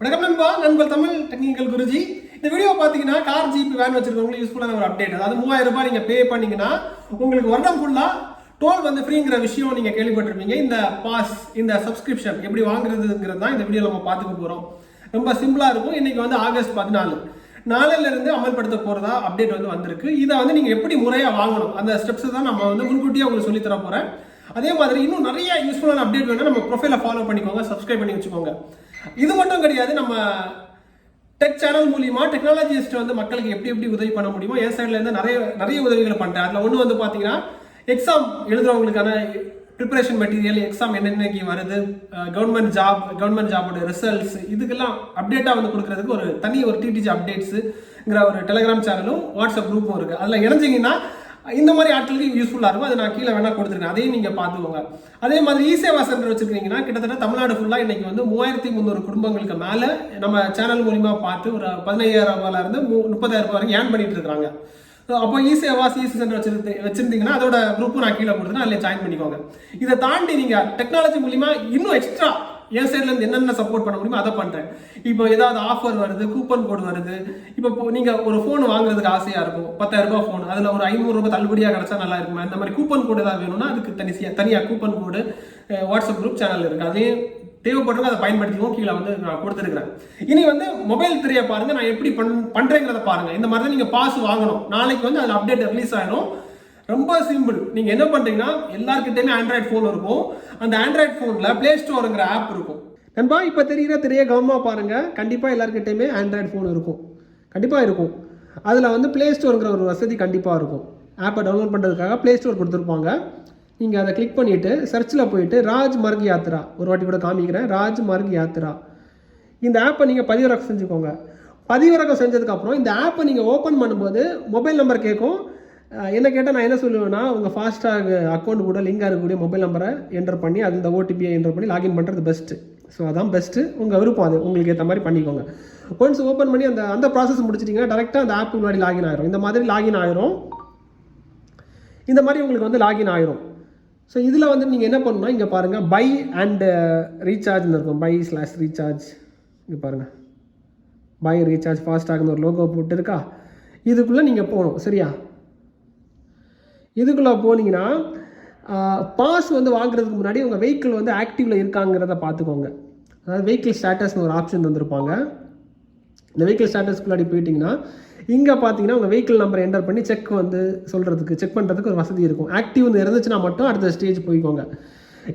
வணக்கம் நண்பா நண்பர் தமிழ் டெக்னிக்கல் குருஜி. இந்த வீடியோ பார்த்தீங்கன்னா கார் ஜிபி வேன் வச்சிருக்கவங்களுக்கு யூஸ்ஃபுல்லான ஒரு அப்டேட் அதாவது மூவாயிரம் ரூபாய் நீங்கள் பே பண்ணீங்கன்னா உங்களுக்கு வருடம் ஃபுல்லாக டோல் வந்து ஃப்ரீங்கிற விஷயம் நீங்கள் கேள்விப்பட்டிருப்பீங்க. இந்த பாஸ் இந்த சப்ஸ்கிரிப்ஷன் எப்படி வாங்குறதுங்கிறது தான் இந்த வீடியோ நம்ம பார்த்துக்க போகிறோம் ரொம்ப சிம்பிளாக இருக்கும். இன்றைக்கி வந்து ஆகஸ்ட் பதினாலு. நாளையில அமல்படுத்த போகிறதா அப்டேட் வந்து வந்திருக்கு. இதை வந்து நீங்கள் எப்படி முறையாக வாங்கணும்? அந்த ஸ்டெப்ஸ் தான் நம்ம வந்து முன்கூட்டியே உங்களுக்கு சொல்லித்தர தர அதே மாதிரி இன்னும் நிறைய யூஸ்ஃபுல்லான அப்டேட் வேணும் நம்ம ப்ரொஃபைலை ஃபாலோ பண்ணிக்கோங்க சப்ஸ்கிரைப் பண்ணி வச்சுக்கோங்க. இது மட்டும் கிடையாது நம்ம டெக் சேனல் மூலியமா டெக்னாலஜிஸ்ட் வந்து மக்களுக்கு எப்படி எப்படி உதவி பண்ண முடியுமோ என் சைட்ல இருந்து நிறைய நிறைய உதவிகள் பண்ணிட்டேன் அதில் ஒன்று வந்து பார்த்தீங்கன்னா எக்ஸாம் எழுதுறவங்களுக்கான ப்ரிப்பரேஷன் மெட்டீரியல் எக்ஸாம் என்னென்னக்கு வருது கவர்மெண்ட் ஜாப் கவர்மெண்ட் ஜாபோட ரிசல்ட்ஸ் இதுக்கெல்லாம் அப்டேட்டாக வந்து கொடுக்கறதுக்கு ஒரு தனி ஒரு டிடிஜி அப்டேட்ஸுங்கிற ஒரு டெலிகிராம் சேனலும் வாட்ஸ்அப் குரூப்பும் இருக்குது அதில் இணைஞ்சிங்கன்னா இந்த மாதிரி ஆட்களுக்கு யூஸ்ஃபுல்லாக இருக்கும். அதை நான் கீழே வேணால் கொடுத்துருக்கேன். அதையும் நீங்கள் பார்த்துக்கோங்க. அதே மாதிரி இ சேவா சென்டர் வச்சுருக்கீங்கன்னா கிட்டத்தட்ட தமிழ்நாடு ஃபுல்லாக இன்றைக்கி வந்து மூவாயிரத்தி முந்நூறு குடும்பங்களுக்கு மேலே நம்ம சேனல் மூலிமா பார்த்து ஒரு பதினையாயிரம் ரூபாயிலேருந்து மு முப்பதாயிரம் ரூபாய் வரைக்கும் ஏன் பண்ணிட்டு இருக்கிறாங்க ஸோ அப்போ ஈஸியாக சிஎஸ்சி சென்டர் வச்சிருந்து வச்சிருந்தீங்கன்னா அதோட குரூப்பும் நான் கீழே கொடுத்துருக்கேன் அதில் ஜாயின் பண்ணிக்கோங்க. இதை தாண்டி நீங்கள் டெக்னாலஜி மூலிமா இன்னும் எக்ஸ்ட்ரா என் சைட்லேருந்து என்னென்ன சப்போர்ட் பண்ண முடியுமோ அதை பண்ணுறேன் இப்போ ஏதாவது ஆஃபர் வருது கூப்பன் கோடு வருது. இப்போ நீங்கள் ஒரு ஃபோன் வாங்குறதுக்கு ஆசையாக இருக்கும். பத்தாயிரரூபா ஃபோன் அதில் ஒரு ஐநூறுரூபா தள்ளுபடியாக கிடச்சா கிடைச்சா நல்லா இருக்குமா? இந்த மாதிரி கூப்பன் கோடு ஏதாவது வேணும்னா அதுக்கு தனியா தனியாக coupon code WhatsApp group channel இருக்குது அதையும் தேவைப்படுறவங்க அதை பயன்படுத்திக்குவோம் கீழே வந்து நான் கொடுத்துருக்குறேன். இனி வந்து மொபைல் திரையை பாருங்கள் நான் எப்படி பண் பண்ணுறேங்கிறத பாருங்கள் இந்த மாதிரி தான் நீங்கள் பாஸ் வாங்கணும். நாளைக்கு வந்து அதில் அப்டேட் ரிலீஸ் ஆகிடும் ரொம்ப சிம்பிள் நீங்கள் என்ன பண்ணுறீங்கன்னா எல்லாருக்கிட்டையுமே ஆண்ட்ராய்ட் ஃபோன் இருக்கும். அந்த ஆண்ட்ராய்ட் ஃபோனில் ப்ளே ஸ்டோருங்கிற ஆப் இருக்கும். நண்பா இப்போ தெரிகிற தெரிய கவனமாக பாருங்கள் கண்டிப்பாக எல்லாருக்கிட்டையுமே ஆண்ட்ராய்ட் ஃபோன் இருக்கும். கண்டிப்பாக இருக்கும். அதில் வந்து ப்ளே ஸ்டோருங்கிற ஒரு வசதி கண்டிப்பாக இருக்கும். ஆப்பை டவுன்லோட் பண்ணுறதுக்காக ப்ளே ஸ்டோர் கொடுத்துருப்பாங்க. நீங்கள் அதை கிளிக் பண்ணிவிட்டு சர்ச்சில் போயிட்டு ராஜ் மார்க் யாத்ரா ஒரு வாட்டி கூட காமிக்கிறேன். ராஜ் மார்க் யாத்ரா இந்த ஆப்பை நீங்கள் பதிவிறக்கம் செஞ்சுக்கோங்க. பதிவிறக்கம் செஞ்சதுக்கப்புறம் இந்த ஆப்பை நீங்கள் ஓப்பன் பண்ணும்போது மொபைல் நம்பர் கேட்கும். என்ன கேட்டால் நான் என்ன சொல்லுவேன்னா உங்கள் ஃபாஸ்டாக் அக்கௌண்ட் கூட லிங்க் இருக்கக்கூடிய மொபைல் நம்பரை என்டர் பண்ணி அந்த ஓடிபியை என்டர் பண்ணி லாகின் பண்ணுறது பெஸ்ட்டு ஸோ அதான் பெஸ்ட்டு உங்கள் விருப்பம் அது. உங்களுக்கு ஏற்ற மாதிரி பண்ணிக்கோங்க. ஒன்ஸ் ஓப்பன் பண்ணி அந்த அந்த ப்ராசஸ் முடிச்சிட்டிங்கன்னா டேரெக்டாக அந்த ஆப் முன்னாடி லாகின் ஆயிரும். இந்த மாதிரி லாகின் ஆயிரும். இந்த மாதிரி உங்களுக்கு வந்து லாகின் ஆயிரும். ஸோ இதில் வந்து நீங்கள் என்ன பண்ணணும் இங்கே பாருங்கள் பை அண்டு ரீசார்ஜ்னு uh, இருக்கும். பை ஸ்லாஷ் ரீசார்ஜ் இங்கே பாருங்கள் பை ரீசார்ஜ் ஃபாஸ்டாக்னு ஒரு லோகோ போட்டு இருக்கா இதுக்குள்ளே நீங்கள் போகணும். சரியா? இதுக்குள்ளே போனீங்கன்னா பாஸ் வந்து வாங்குறதுக்கு முன்னாடி உங்கள் வெஹிக்கிள் வந்து ஆக்டிவில் இருக்காங்கிறத பார்த்துக்கோங்க அதாவது வெஹிக்கிள் ஸ்டேட்டஸ்னு ஒரு ஆப்ஷன் தந்திருப்பாங்க. இந்த வெஹிக்கிள் ஸ்டேட்டஸ்க்குள்ளாடி போயிட்டீங்கன்னா இங்கே பார்த்தீங்கன்னா உங்கள் வெஹிக்கிள் நம்பர் என்டர் பண்ணி செக் வந்து சொல்கிறதுக்கு செக் பண்ணுறதுக்கு ஒரு வசதி இருக்கும். ஆக்டிவ் வந்து இருந்துச்சுன்னா மட்டும் அடுத்த ஸ்டேஜ் போய்க்கோங்க.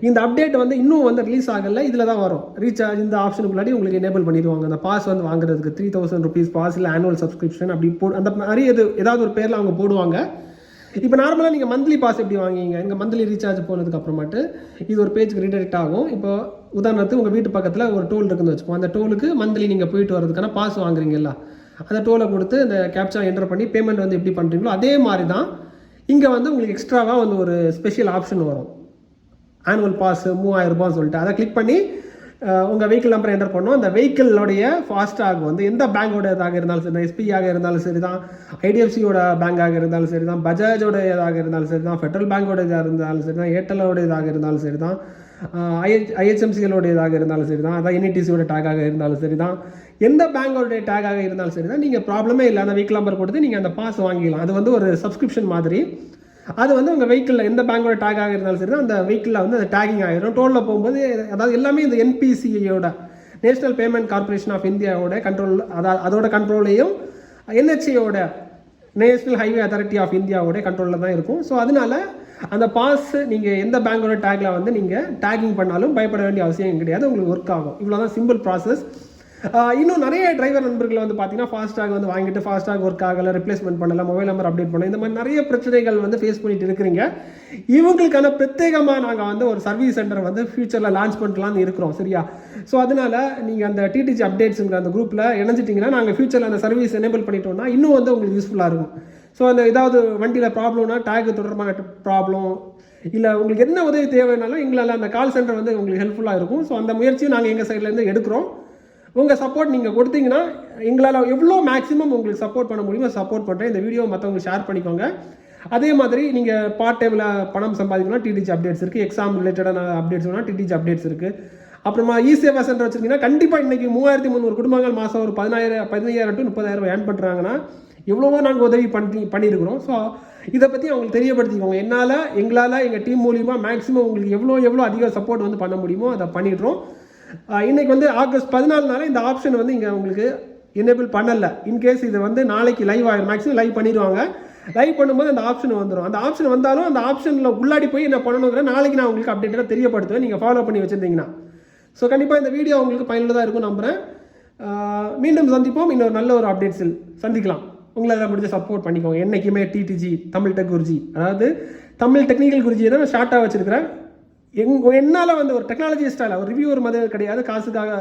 இந்த அப்டேட் வந்து இன்னும் வந்து ரிலீஸ் ஆகல இதில் தான் வரும். ரீசார்ஜ் இந்த ஆப்ஷனுக்குள்ளாடி உங்களுக்கு எனேபிள் பண்ணிடுவாங்க. அந்த பாஸ் வந்து வாங்குறதுக்கு த்ரீ தௌசண்ட் ருபீஸ் பாஸ் இல்லை ஆனுவல் சப்ஸ்கிரிப்ஷன் அப்படி போ அந்த மாதிரி எது ஏதாவது ஒரு பேரில் அவங்க போடுவாங்க. இப்போ நார்மலாக நீங்கள் மந்த்லி பாஸ் எப்படி வாங்குவீங்க? இங்கே மந்த்லி ரீசார்ஜ் போனதுக்கு அப்புறமாட்டு இது ஒரு பேஜுக்கு ரீடைரக்ட் ஆகும். இப்போ உதாரணத்துக்கு உங்கள் வீட்டு பக்கத்தில் ஒரு டோல் இருக்குன்னு வச்சுப்போம் அந்த டோலுக்கு மந்த்லி நீங்கள் போயிட்டு வரதுக்கான பாஸ் வாங்குறீங்கல்ல. அந்த டோலை கொடுத்து இந்த கேப்சா என்டர் பண்ணி பேமெண்ட் வந்து எப்படி பண்ணுறீங்களோ அதே மாதிரி தான் இங்கே வந்து உங்களுக்கு எக்ஸ்ட்ராவாக வந்து ஒரு ஸ்பெஷல் ஆப்ஷன் வரும். ஆனுவல் பாஸ் மூவாயிரம் ரூபான்னு சொல்லிட்டு. அதை கிளிக் பண்ணி உங்கள் வெஹிக்கிள் நம்பர் என்டர் பண்ணோம் அந்த வெஹிக்கிளோடைய ஃபாஸ்டாக் வந்து எந்த பேங்கோடயதாக இருந்தாலும் சரி எஸ்பியாக இருந்தாலும் சரி தான் ஐடிஎஃப்சியோட பேங்காக இருந்தாலும் சரி தான் பஜாஜோட இதாக இருந்தாலும் சரி தான் ஃபெட்ரல் பேங்கோட இதாக இருந்தாலும் சரி தான் ஏர்டெல்லோட இதாக இருந்தாலும் சரி தான் ஐஹெச் ஐஹெச்எம்சிகளோட இதாக இருந்தாலும் சரி தான் அதான் என்இடிசியோட டேக்காக இருந்தாலும் சரி தான். எந்த பேங்கோடைய டேக்காக இருந்தாலும் சரி தான் நீங்கள் ப்ராப்ளமே இல்லை அந்த வெஹிக்கிள் நம்பர் கொடுத்து நீங்கள் அந்த பாஸ் வாங்கிக்கலாம் அது வந்து ஒரு சப்ஸ்கிரிப்ஷன் மாதிரி. அது வந்து உங்கள் வெஹிக்கிளில் எந்த பேங்கோட டேக்காக இருந்தாலும் சரி தான் அந்த வெஹிக்கிளில் வந்து அது டேகிங் ஆகிடும் டோலில் போகும்போது அதாவது எல்லாமே இந்த என்பிசிஐயோட நேஷனல் பேமெண்ட் கார்பரேஷன் ஆஃப் இந்தியாவோட கண்ட்ரோல் அதாவது அதோட கண்ட்ரோலையும் என்ஹெச்ஏயோட நேஷனல் ஹைவே அத்தாரிட்டி ஆஃப் இந்தியாவோட கண்ட்ரோலில் தான் இருக்கும். ஸோ அதனால அந்த பாஸ் நீங்கள் எந்த பேங்கோட டேக்கில் வந்து நீங்கள் டேகிங் பண்ணாலும் பயப்பட வேண்டிய அவசியம் கிடையாது. உங்களுக்கு ஒர்க் ஆகும். இவ்வளோ தான் சிம்பிள் ப்ராசஸ் இன்னும் நிறைய டிரைவர் நண்பர்கள் வந்து பார்த்தீங்கன்னா ஃபாஸ்டாக வந்து வாங்கிட்டு ஃபாஸ்டாக ஒர்க் ஆகலை ரிப்ளேஸ்மெண்ட் பண்ணல மொபைல் நம்பர் அப்டேட் பண்ணலாம் இந்த மாதிரி நிறைய பிரச்சனைகள் வந்து ஃபேஸ் பண்ணிட்டு இருக்கிறீங்க. இவங்களுக்கான பிரத்யேகமாக நாங்கள் வந்து ஒரு சர்வீஸ் சென்டர் வந்து ஃபியூச்சரில் லான்ச் பண்ணலாம்னு இருக்கிறோம் சரியா? ஸோ அதனால நீங்கள் அந்த டிடிஜி அப்டேட்ஸுங்கிற அந்த குரூப்பில் இணைஞ்சிட்டிங்கன்னா நாங்கள் ஃபியூச்சரில் அந்த சர்வீஸ் எனேபிள் பண்ணிட்டோம்னா இன்னும் வந்து உங்களுக்கு யூஸ்ஃபுல்லாக இருக்கும். ஸோ அந்த ஏதாவது வண்டியில் ப்ராப்ளம்னா டேக் தொடர்பான ப்ராப்ளம் இல்லை உங்களுக்கு என்ன உதவி தேவைனாலும் எங்களால் அந்த கால் சென்டர் வந்து உங்களுக்கு ஹெல்ப்ஃபுல்லாக இருக்கும். ஸோ அந்த முயற்சியும் நாங்கள் எங்கள் சைட்லேருந்து எடுக்கிறோம். உங்கள் சப்போர்ட் நீங்கள் கொடுத்தீங்கன்னா எங்களால் எவ்வளோ மேக்ஸிமம் உங்களுக்கு சப்போர்ட் பண்ண முடியுமோ சப்போர்ட் பண்ணுறேன் இந்த வீடியோ மற்றவங்களுக்கு ஷேர் பண்ணிக்கோங்க. அதே மாதிரி நீங்கள் பார்ட் டைமில் பணம் சம்பாதிக்கணும்னா டிடிஜி அப்டேட்ஸ் இருக்குது எக்ஸாம் ரிலேட்டடான அப்டேட்ஸ் வேணால் டிடிஜி அப்டேட்ஸ் இருக்குது அப்புறமா இ சேவா சென்டர் வச்சிருக்கீங்கன்னா கண்டிப்பாக இன்றைக்கி மூவாயிரத்தி முந்நூறு குடும்பங்கள் மாதம் ஒரு பதினாயிரம் பதினையாயிரம் டு முப்பதாயிரம் ஏர்ன் பண்ணுறாங்கன்னா எவ்வளவோ நாங்கள் உதவி பண்ணி பண்ணியிருக்கிறோம் ஸோ இதை பற்றி அவங்களுக்கு தெரியப்படுத்திக்கோங்க. என்னால் எங்களால் எங்கள் டீம் மூலியமாக மேக்ஸிமம் உங்களுக்கு எவ்வளோ எவ்வளோ அதிக சப்போர்ட் வந்து பண்ண முடியுமோ அதை பண்ணிடுறோம். இன்றைக்கி வந்து ஆகஸ்ட் பதினாலுனால இந்த ஆப்ஷன் வந்து இங்கே உங்களுக்கு எனேபிள் பண்ணலை. இன்கேஸ் இது வந்து நாளைக்கு லைவ் ஆகிடும் மேக்ஸிமம் லைவ் பண்ணிடுவாங்க. லைவ் பண்ணும்போது அந்த ஆப்ஷன் வந்துடும் அந்த ஆப்ஷன் வந்தாலும் அந்த ஆப்ஷனில் உள்ளாடி போய் என்ன பண்ணணுங்கிற நாளைக்கு நான் உங்களுக்கு அப்டேட்டாக தெரியப்படுத்துவேன். நீங்கள் ஃபாலோ பண்ணி வச்சுருந்தீங்கன்னா. ஸோ கண்டிப்பாக இந்த வீடியோ உங்களுக்கு பயனுள்ளதாக இருக்கும் நம்புகிறேன் மீண்டும் சந்திப்போம். இன்னொரு நல்ல ஒரு அப்டேட்ஸில் சந்திக்கலாம். உங்களை அதை முடிஞ்ச சப்போர்ட் பண்ணிக்கோங்க. என்றைக்குமே டிடிஜி தமிழ் டெக் குருஜி அதாவது தமிழ் டெக்னிக்கல் குருஜியை தான் நான் ஷார்ட்டாக வச்சுருக்கிறேன். எங்க என்னால் வந்து ஒரு டெக்னாலஜி ஸ்டைல் ஒரு ரிவ்யூவர் மாதிரி கிடையாது. காசுக்காக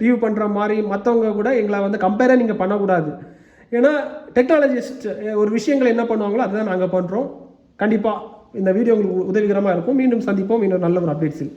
ரிவ்யூ பண்ணுற மாதிரி மற்றவங்க கூட எங்களை வந்து கம்பேராக நீங்கள் பண்ணக்கூடாது. ஏன்னா டெக்னாலஜிஸ்ட் ஒரு விஷயங்கள் என்ன பண்ணுவாங்களோ அதுதான் நாங்கள் பண்ணுறோம் கண்டிப்பாக இந்த வீடியோ உங்களுக்கு உதவிகரமாக இருக்கும். மீண்டும் சந்திப்போம். இன்னொரு நல்ல ஒரு அப்டேட்ஸில்